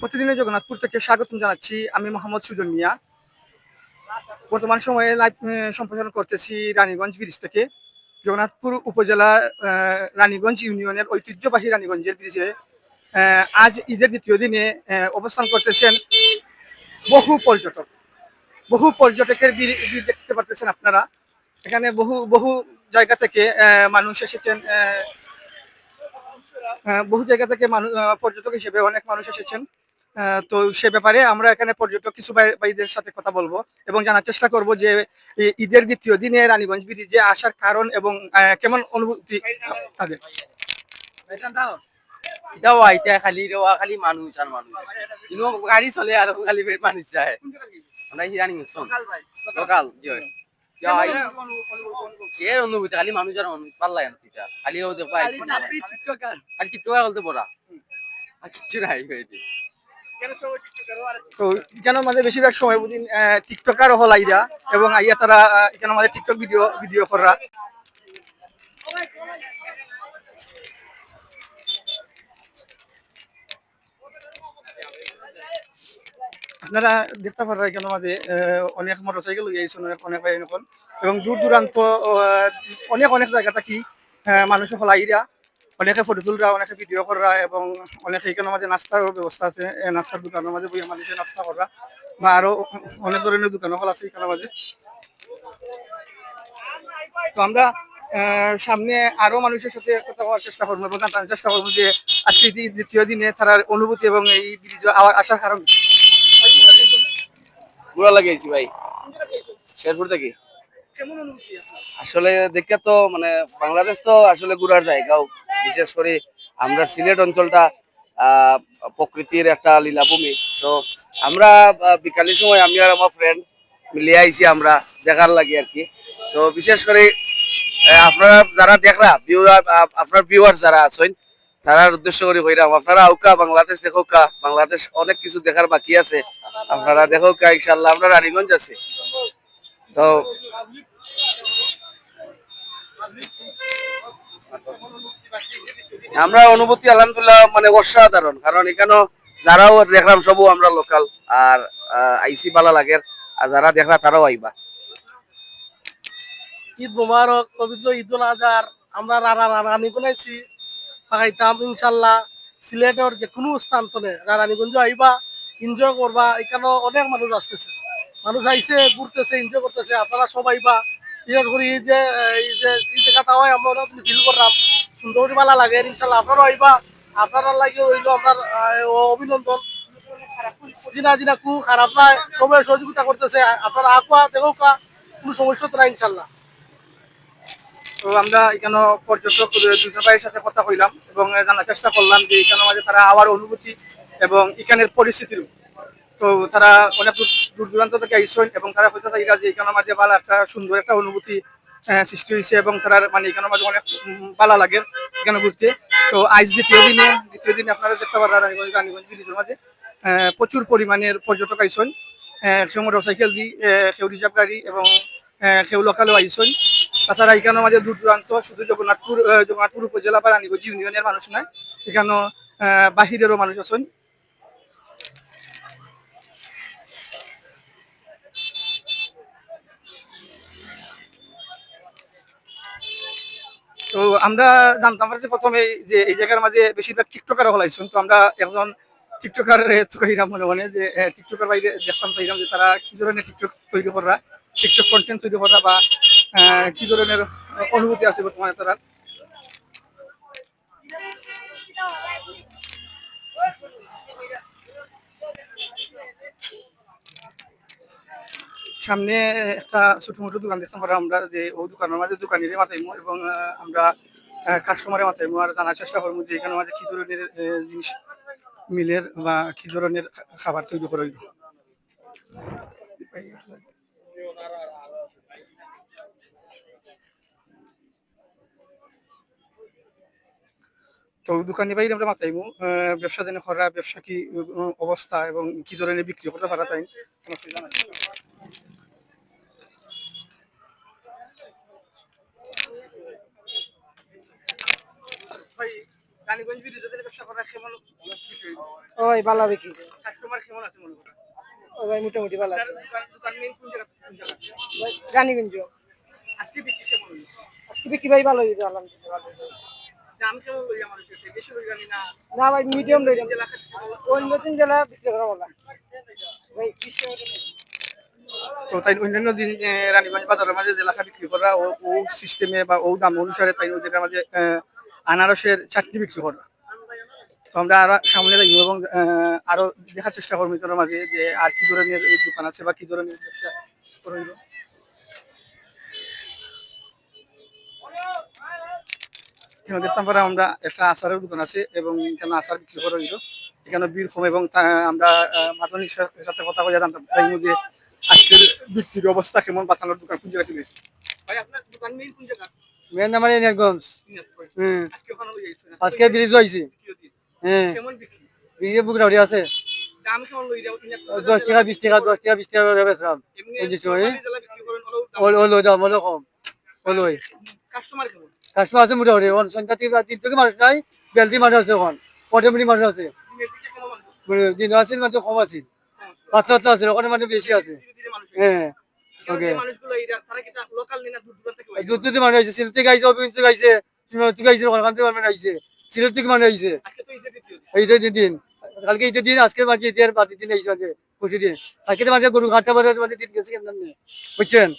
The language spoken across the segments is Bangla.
প্রতিদিনের জগন্নাথপুর থেকে স্বাগতম জানাচ্ছি আমি মোহাম্মদ সুজন মিয়া। বর্তমান সময়ে লাইভ আহ, সম্প্রচার করতেছি রানীগঞ্জ ব্রিজ থেকে। জগন্নাথপুর উপজেলার রানীগঞ্জ ইউনিয়নের ঐতিহ্যবাহী রানীগঞ্জের ব্রিজে আজ ঈদের দ্বিতীয় দিনে অবস্থান করতেছেন বহু পর্যটক। বহু পর্যটকের ভিড় দেখতে পারতেছেন আপনারা। এখানে বহু বহু জায়গা থেকে মানুষ এসেছেন বহু জায়গা থেকে মানুষ পর্যটক হিসেবে অনেক মানুষ এসেছেন। তো সে ব্যাপারে আমরা এখানে পর্যটক কিছু ভাই- ভাইদের সাথে কথা বলব এবং জানার চেষ্টা করব যে ঈদের দ্বিতীয় দিনে রানীগঞ্জ ব্রিজে আসার কারণ এবং কেমন অনুভূতি তাদের? এটাও আইতে খালি রেওয়া খালি মানুষ আর মানুষ। ইনো গাড়ি চলে আর খালি বের মানুষ যায়। আমরা হিরানি লোকাল জয় জয় এর অনুভূতি খালি মানুষ আর খালি ও দেখবা খালি টিকটকার বলতে পড়া আর কিচ্ছু নাই তো এখানে মাঝে বেশিরভাগ সময় বুঝিন টিকটকার হল আইরা এবং আইয়া তারা এখানে মাঝে টিকটক ভিডিও ভিডিও করা আপনারা দেখতে পারেন এখানে মাঝে অনেক মোটরসাইকেল আইছেন অনেক অনেক ভাই এবং দূর দূরান্ত অনেক অনেক জায়গা থাকি মানুষ হল আইরা। অনেকে ফটো তুলরা অনেকে ভিডিও করা এবং অনেকে এখানে মাঝে নাস্তার ব্যবস্থা আছে। নাস্তার দোকানের মাঝে বইয়া মানুষের নাস্তা করা বা আরও অনেক ধরনের দোকান হল আছে এখানে মাঝে তো আমরা সামনে আরও মানুষের সাথে কথা বলার চেষ্টা করব এবং জানার চেষ্টা করব যে আজকে দ্বি- দ্বিতীয় দিনে তার অনুভূতি এবং এই ব্রিজ আসার কারণ ঘোরা লাগিয়েছি ভাই। শেরপুর থেকে। আসলে দেখে তো মানে বাংলাদেশ তো আসলে ঘুরার জায়গাও। বিশেষ করে আমরা সিলেট অঞ্চলটা প্রকৃতির একটা লীলাভূমি। তো আমরা বিকালের সময় আমি আর আমার ফ্রেন্ড মিলিয়ে আইছি আমরা, দেখার লাগে আর কি। তো বিশেষ করে আপনারা যারা দেখরা আপনার ভিউয়ার যারা আছেন, তারার উদ্দেশ্য করে কইরাম আপনারা আউকা, বাংলাদেশ দেখোকা, বাংলাদেশ অনেক কিছু দেখার বাকি আছে। আপনারা দেখোকা ইনশাল্লাহ আমরা রানীগঞ্জ আছে। তো আমরা অনুভূতি, আলহামদুলিল্লাহ মানে অসাধারণ। কারণ এখানে যারাও দেখলাম, সবও আমরা লোকাল আর আইসি বালা লাগে আর যারা দেখলা, তারাও আইবা। ঈদ মুবারক, পবিত্র ঈদ উল আজহার, আমরা রারা রানী বানাইছি পাকাইতাম, ইনশাল্লাহ, সিলেটের যে কোনো স্থান তলে রানীগঞ্জ আইবা এনজয় করবা এখানে অনেক মানুষ আসতেছে। মানুষ আইসে ঘুরতেছে এনজয় করতেছে, আপনারা সব আইবা। বিশেষ করে এই যে এই যে, এই জায়গাটা হয়, আমরা ফিল করলাম। সুন্দর ভালো লাগে, ইনশাল্লাহ আপনারাও আইবা আপনারা লাগে হইল আপনার অভিনন্দন। জিনা জিনা, কু খারাপ নাই সবাই সহযোগিতা করতেছে, আপনারা আকুয়া দেখো কা কোনো সমস্যা তো নাই, ইনশাল্লাহ। তো আমরা এখানে পর্যটক দুজন ভাইয়ের সাথে কথা কইলাম এবং জানার চেষ্টা করলাম যে এখানে মাঝে তারা আবার অনুভূতি এবং এখানের পরিস্থিতির তো তারা অনেক দূর দূর দূরান্ত থেকে আইসেন এবং তারা হইতে চাইরা যে এখানে মাঝে ভালো একটা সুন্দর একটা অনুভূতি সৃষ্টি হয়েছে এবং তারা মানে এখানে মাঝে অনেক ভালো লাগে এখানে ঘুরতে। তো আজ দ্বিতীয় দিনে দ্বিতীয় দিনে আপনারা দেখতে পারেন রানীগঞ্জ রানীগঞ্জ ব্রিজের মাঝে প্রচুর পরিমাণের পর্যটক আইসেন। কেউ মোটরসাইকেল দি কেউ রিজার্ভ গাড়ি এবং কেউ লোকালও আইসেন। তাছাড়া এখানে মাঝে দূর দূরান্ত, শুধু জগন্নাথপুর জগন্নাথপুর উপজেলা বা রানীগঞ্জ ইউনিয়নের মানুষ নয় এখানে বাহিরেরও মানুষ আছেন। তো আমরা জানতাম পারছি প্রথমে যে এই জায়গার মাঝে বেশিরভাগ টিকটকার হলাইছেন। তো আমরা একজন টিকটকার চাইলাম মনে মনে যে টিকটকার বাইরে দেখতাম চাইলাম যে তারা কি ধরনের টিকটক তৈরি করা টিকটক কন্টেন্ট তৈরি করা বা কি ধরনের অনুভূতি আছে বর্তমানে তারা। সামনে একটা ছোট মোটো দোকান দেখতাম পারা আমরা যে ও দোকানের মাঝে দোকানিরে মাথাইমো এবং আমরা কাস্টমারের মাথাইমো আর জানার চেষ্টা করব যে এখানে মাঝে কি ধরনের জিনিস মিলের বা কি ধরনের খাবার তৈরি করা। তো দোকানি বাইরে আমরা মাথাইমু আহ, ব্যবসা যেন করা ব্যবসা কি অবস্থা এবং কি ধরনের বিক্রি করতে পারা তাই আমাকে জানাই। ভাই রানীগঞ্জ ব্রিজ যদি ব্যবসা করা কেমন ওই ভালো বিক্রি। কাস্টমার কেমন আছে মনে করেন? ওই ভাই মোটামুটি ভালো আছে। দোকান দোকান মেইন কোন জায়গা ভাই রানীগঞ্জ। আজকে বিক্রি কেমন আজকে বিক্রি ভাই ভালো হইবে আলহামদুলিল্লাহ দাম কেমন বেশি না না? ভাই মিডিয়াম জেলা খাতে অন্য তিন জেলা বিক্রি করা বলা। ভাই তো তাই অন্যান্য দিন রানীগঞ্জ বাজারের মাঝে যে লেখা বিক্রি করা ও সিস্টেমে বা ও দাম অনুসারে তাই জায়গার মাঝে আনারসের চাটনি বিক্রি করা তো আমরা আরও সামনে যাইব এবং আরও দেখার চেষ্টা করব এটার মাঝে যে আর কি ধরনের দোকান আছে বা কি ধরনের। এখানে দেখতাম পারা আমরা একটা আচারের দোকান আছে এবং এখানে আচার বিক্রি করা হইল। এখানে বীরভূম এবং আমরা সা- সাথে কথা বলে জানতাম। তাই যে আজকের বিক্রির অবস্থা কেমন? বাঁচানোর দোকান কোন জায়গা থেকে? ভাই, আপনার দোকান কোন জায়গা? মেন আমার এনারগঞ্জ হুম আজকে ব্রিজ হয়েছে। হ্যাঁ। ব্রিজে বুক রাউরি আছে। দশ টাকা, বিশ টাকা, দশ টাকা, বিশ টাকা করে বেচলাম। ওল দাম ওলো কম। ওল ওই কাস্টমার আছে মোটামুটি। এখন সন্ধ্যা থেকে তিন থেকে মানুষ নাই বেলতি মানুষ আছে এখন। পটেমুটি মানুষ আছে? মানে দিন আছিল মানে কম আছিল। পাতলা পাতলা আছে ওখানে মানে বেশি আছে। হ্যাঁ। ওকে যে মানুষগুলো এরা তারা কি লোকাল নিনা দূর দূরান্ত থেকে দূর দূর মানুষ আইছে সিলেট থেকে আইছে অভিন থেকে আইছে সিলেট থেকে আইছে ওখান থেকে মানুষ আইছে। সিলেট থেকে মানুষ আইছে। আজকে তো ঈদের দিন। এই দিন দিন। কালকে এই দিন আজকে মাঝে ঈদের বাকি দিন আইছে মাঝে খুশি দিন। কালকে তো মাঝে গরু ঘাটটা বারে মাঝে দিন গেছে কেমন বুঝছেন?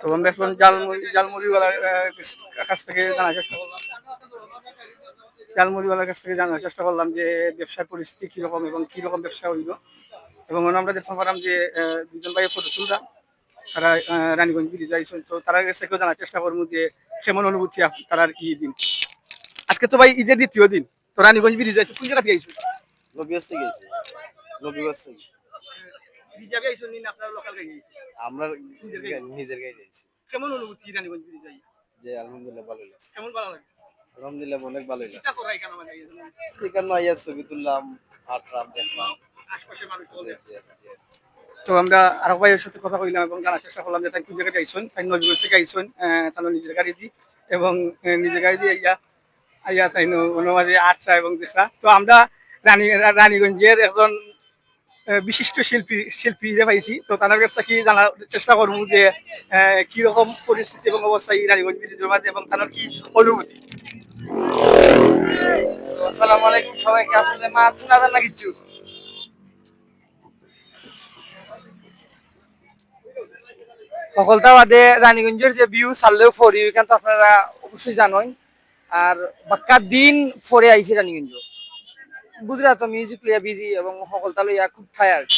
তো আমরা এখন জালমুড়ি জালমুড়িওয়ালার কাছ থেকে জানার চেষ্টা করলাম। জালমুড়িওয়ালার কাছ থেকে জানার চেষ্টা করলাম যে ব্যবসার পরিস্থিতি কীরকম এবং কীরকম ব্যবসা হইল। এবং আমরা দেখতে পারলাম যে দুজন ভাই ফটো তুললাম। তারা রানীগঞ্জ ব্রিজ আইসন তো তারা কাছ থেকেও জানার চেষ্টা করব যে কেমন অনুভূতি আপ- তারার ই দিন। আজকে তো ভাই ঈদের দ্বিতীয় দিন। তো রানীগঞ্জ ব্রিজ আইসো কোন জায়গা থেকে আইসো? নবীগঞ্জ থেকে গেছি। নবীগঞ্জ থেকে রিজার্ভে আইসো নিন আপনারা লোকাল গাড়ি আমরা নিজের গাড়ি কেমন অনুভূতি রানীগঞ্জ যে আলহামদুলিল্লাহ ভালো লাগছে। কেমন ভালো লাগে? আলহামদুলিল্লাহ অনেক ভালো আইয়া ছবি তুললাম হাঁটলাম দেখলাম। তো আমরা আরও ভাইয়ের সাথে কথা কইলাম এবং জানার চেষ্টা করলাম যে তাই কোন জায়গায় আইসন তাই নজরুল থেকে আইসন তার নিজের গাড়ি দি এবং নিজের গাড়ি দিয়ে আইয়া আইয়া তাই মাঝে আটটা এবং দেশরা। তো আমরা রানী রানীগঞ্জের একজন বিশিষ্ট শিল্পী শিল্পী যে পাইছি। তো তার কাছ থেকে জানার চেষ্টা করব যে আহ, কীরকম পরিস্থিতি এবং অবস্থা এই রানীগঞ্জ ব্রিজের মাঝে এবং তার কি অনুভূতি। আসসালামু আলাইকুম সবাইকে। আসলে মা না কিছু? সকলতা বাদে রানীগঞ্জের যে ভিউ ছাড়লেও ফরি ওইখান তো আপনারা অবশ্যই জানেন। আর বাক্কা দিন ফরে আইছি রানীগঞ্জ। বুঝলা তো মিউজিক লইয়া বিজি এবং সকলতা লইয়া খুব টায়ার্ড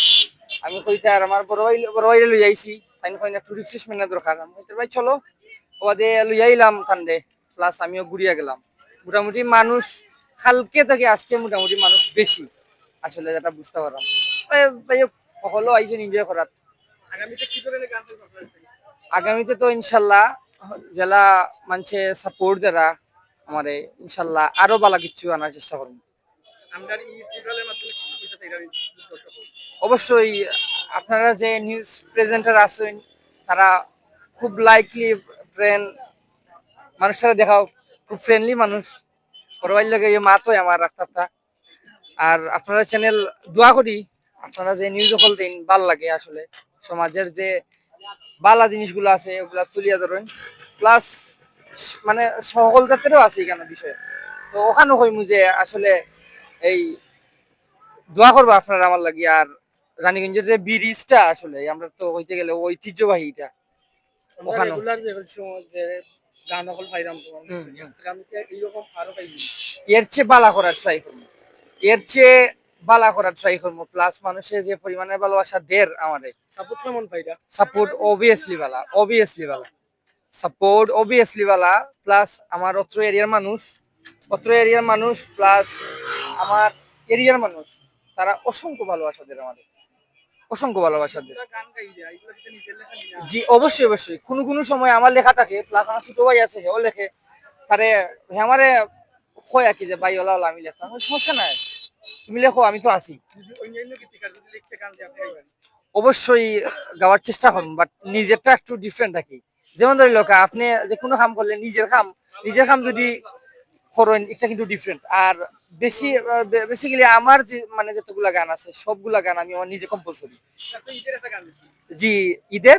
আমি কইতে আর আমার বড় ভাই, বড় ভাইরে লই আইছি। তাই কইনা একটু রিফ্রেশমেন্টের দরকার। আমি কইতে ভাই চলো, ওবাদে লই আইলাম তান্ডে প্লাস আমিও ঘুরিয়া গেলাম। মোটামুটি মানুষ, কালকে থেকে আজকে মোটামুটি মানুষ বেশি। আসলে যেটা বুঝতে পারলাম। তাই হোক সকলেও আইসেন এনজয় করার। আগামীতে কি ধরনের গান? আগামীতে তো ইনশাল্লাহ জেলা মানছে সাপোর্ট যারা আমারে ইনশাল্লাহ আরও ভালো কিছু আনার চেষ্টা করব। অবশ্যই আপনারা যে নিউজ প্রেজেন্টার আছেন তারা খুব লাইকলি ফ্রেন্ড মানুষেরা দেখাও খুব ফ্রেন্ডলি মানুষ। পরবাইল লাগে মা তো আমার রাস্তাটা। আর আপনারা চ্যানেল দোয়া করি আপনারা যে নিউজ সকল দিন ভালো লাগে আসলে। সমাজের যে বালা জিনিসগুলো আছে ওগুলা তুলিয়া ধরেন। প্লাস মানে সকল জাতেরও আছে এখানে বিষয়। তো ওখানে কইমু যে আসলে এই দোয়া করব আপনারা আমার লাগি আর রানীগঞ্জের যে ব্রিজটা আসলে আমরা তো হইতে গেলে ঐতিহ্যবাহী এটা। ওখানে। গান পাইলাম এর চেয়ে বালা করার করব এর চেয়ে বালা করার ট্রাই করব। প্লাস মানুষের যে পরিমাণের ভালোবাসা দের আমারে। সাপোর্ট কেমন পাইলা সাপোর্ট অবভিয়াসলি বালা অবভিয়াসলি বালা। সাপোর্ট অবভিয়াসলি বালা প্লাস আমার অত্র এরিয়ার মানুষ অত্র এরিয়ার মানুষ প্লাস আমার এরিয়ার মানুষ তারা অসংখ্য ভালোবাসা দের আমাদের অসংখ্য ভালোবাসা নিয়ে জি অবশ্যই অবশ্যই। কোনো কোনো সময় আমার লেখা থাকে প্লাস আমার ছোট ভাই আছে সেও লেখে। তারে আমারে কয় আর কি যে ভাই ওলা ওলা আমি লেখতাম। সমস্যা নাই। তুমি লেখো আমি তো আছি। অবশ্যই গাওয়ার চেষ্টা করুন বাট নিজেরটা একটু ডিফারেন্ট থাকি যেমন ধরি লোক আপনি যে কোনো কাম করলে নিজের কাম নিজের কাম যদি ফরেন এটা কিন্তু ডিফারেন্ট আর বেশি বেসিক্যালি আমার যে মানে যতগুলা গান আছে সবগুলা গান আমি আমার নিজে কম্পোজ করি। জি ঈদের?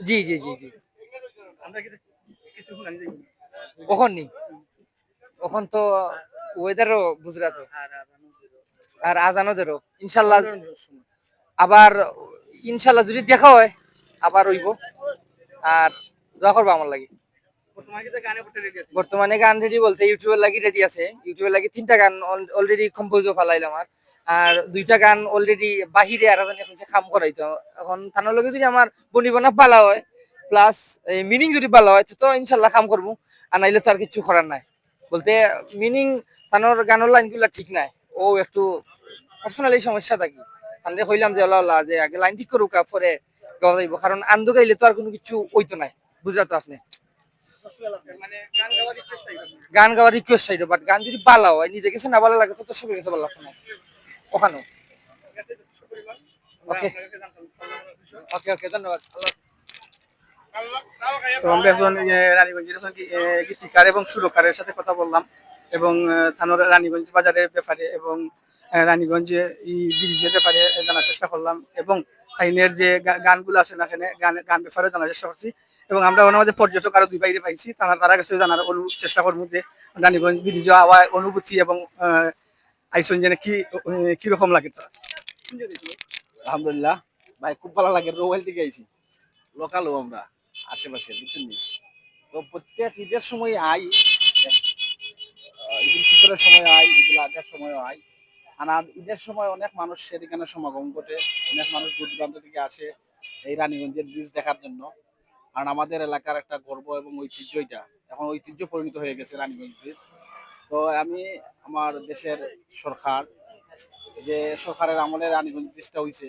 জি জি জি জি। আমরা কিছু যাই কখন নি কখন তো ওয়েদারও গুজরাট আর আজানোদেরও ইনশাল্লাহ আবার ইনশাল্লাহ যদি দেখা হয় আবার হইব। আর দোয়া করব আমার লাগি। বর্তমানে গানে রেডি বলতে ইউটিউবের লাগি রেডি আছে। ইউটিউবের লাগি তিনটা গান অলরেডি কম্পোজও ফালাইলাম আমার। আর দুইটা গান অলরেডি বাহিরে আর জানি হচ্ছে কাম করাইতো। এখন থানার লগে যদি আমার বনিবনা পালা হয় প্লাস মিনিং যদি পালা হয় তো ইনশাল্লাহ কাম করব। আর নাইলে তো আর কিছু করার নাই। বলতে মিনিং থানোর গানের লাইনগুলা ঠিক নাই। ও একটু পার্সোনালি সমস্যা থাকি। তাহলে কইলাম যে ওলা যে আগে লাইন ঠিক করুক পরে গাওয়া যাইব। কারণ আন্দো গাইলে তো আর কোনো কিছু ওইতো নাই। বুঝলা তো আপনি? গান গাওয়ার রিকোয়েস্ট চাই গান গাওয়ার রিকোয়েস্ট চাইতো বাট গান যদি ভালো হয় নিজে কাছে না ভালো লাগে তো সবার কাছে ভালো লাগতো না। ওখানেও। Okay. ওকে ওকে ধন্যবাদ। আল্লাহ তো আমরা রানীগঞ্জের এবং সাথে কথা বললাম এবং থানোর রানীগঞ্জ বাজারের ব্যাপারে এবং রানীগঞ্জে ব্রিজের ব্যাপারে জানার চেষ্টা করলাম এবং যে গানগুলো আছে না এখানে, গান গান জানার চেষ্টা করছি এবং আমরা পর্যটক আরও দুই বাইরে পাইছি, তারা তারা কাছে জানার চেষ্টা করব যে রানীগঞ্জ ব্রিজ আওয়া অনুভূতি এবং আইসন যেন কি কি রকম লাগে তারা? আলহামদুলিল্লাহ। ভাই, খুব ভালো লাগে রোয়াল থেকে আইছি। লোকালও আমরা। আশেপাশে, বুঝছেন? তো প্রত্যেক ঈদের সময় আই ঈদুল ফিতরের সময় আই ঈদুল আজহার সময় আই আর ঈদের সময় অনেক মানুষ সেখানে সমাগম ঘটে, অনেক মানুষ দূর দূরান্ত থেকে আসে এই রানীগঞ্জের ব্রিজ দেখার জন্য। কারণ আমাদের এলাকার একটা গর্ব এবং ঐতিহ্য এটা। এখন ঐতিহ্য পরিণত হয়ে গেছে রানীগঞ্জ ব্রিজ তো আমি আমার দেশের সরকার, যে সরকারের আমলে রানীগঞ্জ ব্রিজটা হয়েছে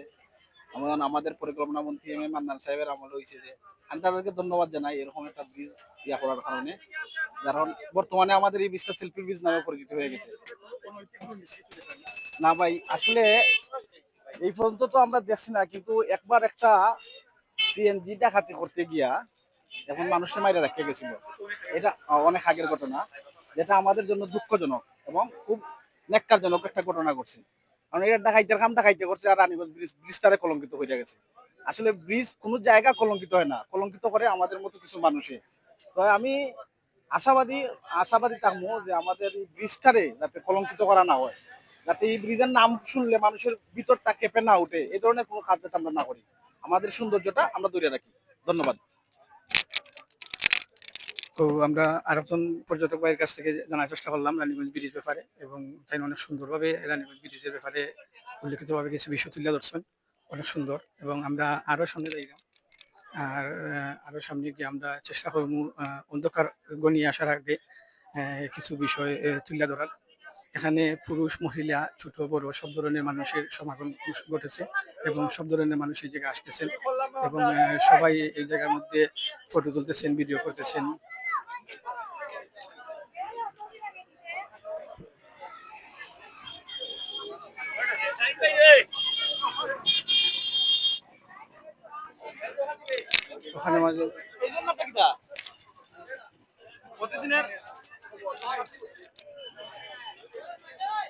আমাদের পরিকল্পনা মন্ত্রী এম এ মান্নান সাহেবের আমলে হয়েছে যে আমি তাদেরকে ধন্যবাদ জানাই এরকম একটা ব্রিজ ইয়া করার কারণে। কারণ বর্তমানে আমাদের এই ব্রিজটা শিল্পী ব্রিজ নামে পরিচিত হয়ে গেছে। না ভাই, আসলে এই পর্যন্ত তো আমরা দেখছি না, কিন্তু একবার একটা সিএনজি ডাকাতি করতে গিয়া এখন মানুষের মাইরা রাখতে গেছিল। এটা অনেক আগের ঘটনা, যেটা আমাদের জন্য দুঃখজনক এবং খুব নেককারজনক একটা ঘটনা ঘটছে। কারণ এটা ডাকাইতের কাম ডাকাইতে করছে আর রানীগঞ্জ ব্রিজ ব্রিজটারে কলঙ্কিত হয়ে গেছে। আসলে ব্রিজ কোনো জায়গা কলঙ্কিত হয় না, কলঙ্কিত করে আমাদের মতো কিছু মানুষে। তো আমি আশাবাদী আশাবাদী থাকব যে আমাদের এই ব্রিজটারে যাতে কলঙ্কিত করা না হয়, যাতে এই ব্রিজের নাম শুনলে মানুষের ভিতরটা কেঁপে না ওঠে এই ধরনের কোনো কাজ যাতে আমরা না করি। আমাদের সৌন্দর্যটা আমরা ধরে রাখি। ধন্যবাদ। তো আমরা আরেকজন পর্যটক ভাইয়ের কাছ থেকে জানার চেষ্টা করলাম রানীগঞ্জ ব্রিজ ব্যাপারে এবং তাই অনেক সুন্দরভাবে রানীগঞ্জ ব্রিজের ব্যাপারে উল্লেখিতভাবে কিছু বিষয় তুলে ধরছেন। অনেক সুন্দর এবং আমরা আরও সামনে যাইলাম আর আহ, আরও সামনে গিয়ে আমরা চেষ্টা করব অন্ধকার গনিয়ে আসার আগে কিছু বিষয় তুলে ধরার এখানে পুরুষ মহিলা ছোট বড় সব ধরনের মানুষের সমাগম ঘটেছে এবং সব ধরনের মানুষ এই জায়গায় আসতেছেন এবং সবাই এই জায়গার মধ্যে ফটো তুলতেছেন ভিডিও করতেছেন ওখানে মাঝে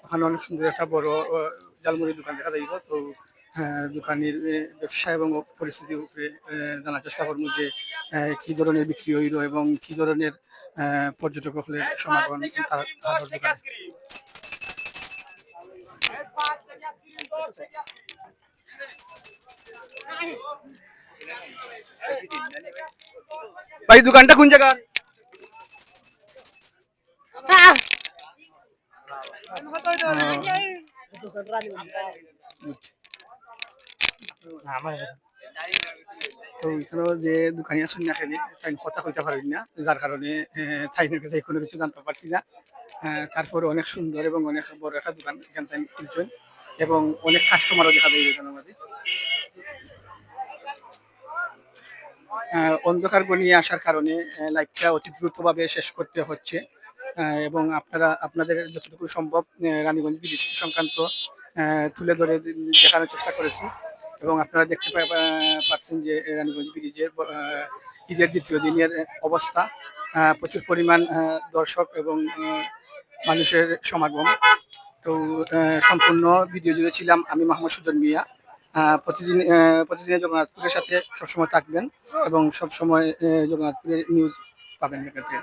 ওখানে অনেক সুন্দর একটা বড় আহ, জালমুড়ি দোকান দেখা যাইব তো আহ, দোকানের ব্যবসা এবং পরিস্থিতির উপরে জানার চেষ্টা করব যে কি ধরনের বিক্রি হইল এবং কি ধরনের আহ, পর্যটক হলে সমাগম তার তার দোকানে। ভাই দোকানটা কোন জায়গা তো এখানেও যে দোকানি না তাই কথা কইতে পারেন না যার কারণে কোনো কিছু জানতে পারছি না তারপরে অনেক সুন্দর এবং অনেক বড় একটা দোকান এখান থেকে খুলছেন এবং অনেক কাস্টমারও দেখা যায় এই দোকানের মধ্যে অন্ধকার গনিয়ে আসার কারণে লাইফটা অতি দ্রুতভাবে শেষ করতে হচ্ছে। এবং আপনারা, আপনাদের যতটুকু সম্ভব রানীগঞ্জ ব্রিজ সংক্রান্ত তুলে ধরে দেখানোর চেষ্টা করেছি। এবং আপনারা দেখতে পাচ্ছেন যে, রানীগঞ্জ ব্রিজের ঈদের দ্বিতীয় দিনের অবস্থা। প্রচুর পরিমাণ দর্শক এবং মানুষের সমাগম। তো সম্পূর্ণ ভিডিও জুড়ে ছিলাম আমি মোহাম্মদ সুজন মিয়া। প্রতিদিন প্রতিদিনে জগন্নাথপুরের সাথে সবসময় থাকবেন এবং সবসময় জগন্নাথপুরের নিউজ পাবেন এক্ষেত্রে